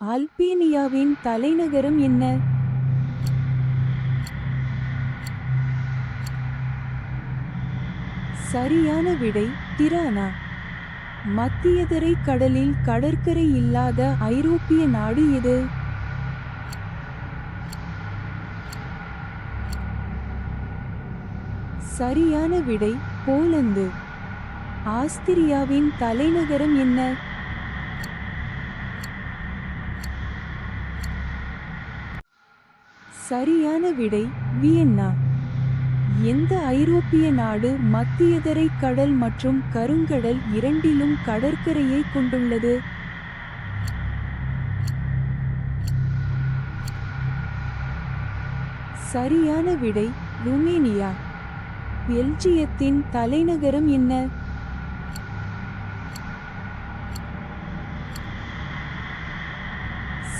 ஆல்பீனியாவின் தலைநகரம் என்ன? சரியான விடை திரானா. மத்தியதரை கடலில் கடற்கரை இல்லாத ஐரோப்பிய நாடு எது? சரியான விடை போலந்து. ஆஸ்திரியாவின் தலைநகரம் என்ன? சரியான விடை வியன்னா? எந்த ஐரோப்பிய நாடு மத்தியதரை கடல் மற்றும் கருங்கடல் இரண்டிலும் கடற்கரையை கொண்டுள்ளது? சரியான விடை ருமேனியா. பெல்ஜியத்தின் தலைநகரம் என்ன?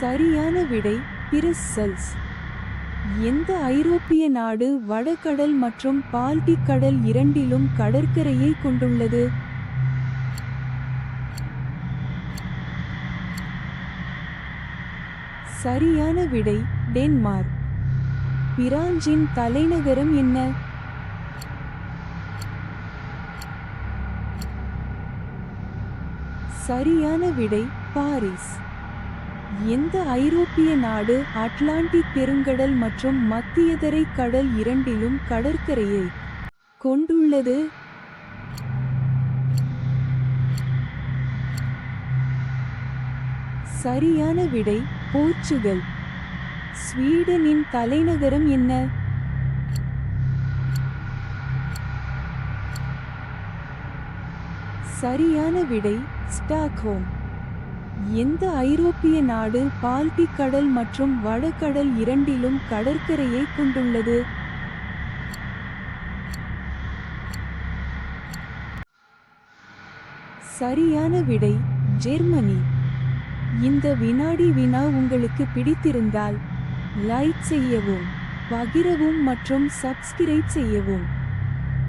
சரியான விடை பிரஸ்ஸல்ஸ் எந்த ஐரோப்பிய நாடு வடகடல் மற்றும் பால்டிக் கடல் இரண்டிலும் கடற்கரையை கொண்டுள்ளது? சரியான விடை டென்மார்க். பிரான்சின் தலைநகரம் என்ன? சரியான விடை பாரிஸ். எந்த ஐரோப்பிய நாடு அட்லாண்டிக் பெருங்கடல் மற்றும் மத்தியதரை கடல் இரண்டிலும் கடற்கரையை கொண்டுள்ளது? சரியான விடை போர்ச்சுகல். ஸ்வீடனின் தலைநகரம் என்ன? சரியான விடை ஸ்டாக்ஹோம். எந்த ஐரோப்பிய நாடு பால்டிக் கடல் மற்றும் வடகடல் இரண்டிலும் கடற்கரையை கொண்டுள்ளது? சரியான விடை ஜெர்மனி. இந்த வினாடி வினா உங்களுக்கு பிடித்திருந்தால் லைக் செய்யவும் பகிரவும் மற்றும் சப்ஸ்கிரைப் செய்யவும்.